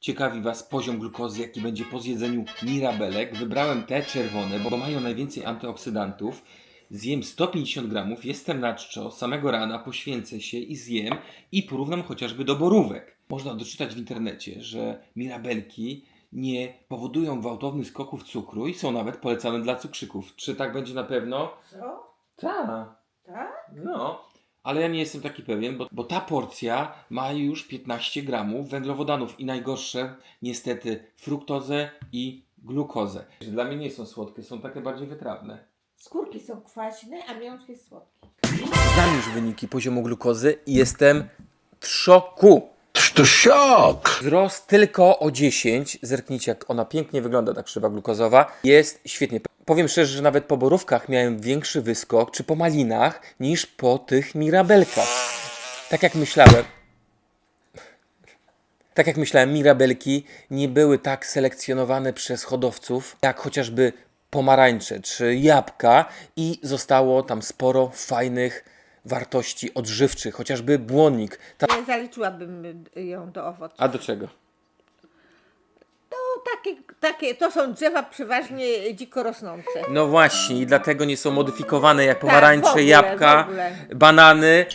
ciekawi Was poziom glukozy, jaki będzie po zjedzeniu mirabelek, wybrałem te czerwone, bo mają najwięcej antyoksydantów. Zjem 150 gramów, jestem na czczo, samego rana poświęcę się i zjem i porównam chociażby do borówek. Można doczytać w internecie, że mirabelki nie powodują gwałtownych skoków cukru i są nawet polecane dla cukrzyków. Czy tak będzie na pewno? Co? Tak. Tak? No, ale ja nie jestem taki pewien, bo, bo ta porcja ma już 15 gramów węglowodanów i najgorsze niestety fruktozę i glukozę. Dla mnie nie są słodkie, są takie bardziej wytrawne. Skórki są kwaśne, a miąższ jest słodki. Znam już wyniki poziomu glukozy i jestem w szoku. To szok! Wzrost tylko o 10. Zerknijcie, jak ona pięknie wygląda, ta krzywa glukozowa. Jest świetnie. Powiem szczerze, że nawet po borówkach miałem większy wyskok, czy po malinach, niż po tych mirabelkach. Tak jak myślałem. Tak jak myślałem, mirabelki nie były tak selekcjonowane przez hodowców, jak chociażby pomarańcze czy jabłka i zostało tam sporo fajnych wartości odżywczych, chociażby błonnik. Ta... Nie zaliczyłabym ją do owoców. A do czego? To takie, takie, to są drzewa przeważnie dziko rosnące. No właśnie, i dlatego nie są modyfikowane jak w pomarańcze, ogóle, jabłka, banany.